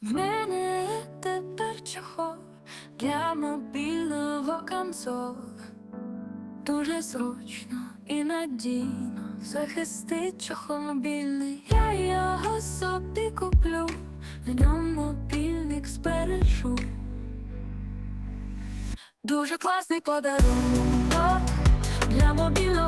В мене тепер чохол для мобільного консол. Дуже зручно і надійно захистить чохол мобільний. Я його собі куплю, в ньому мобільник збережу. Дуже класний подарунок для мобільного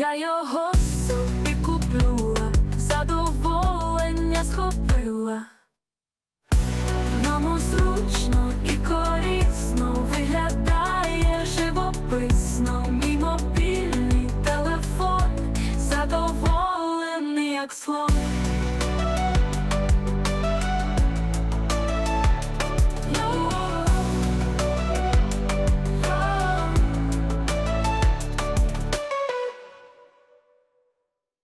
Я його собі куплю, задоволення схопила. Нам зручно і корисно виглядає живописно. Мій мобільний телефон задоволений як слон.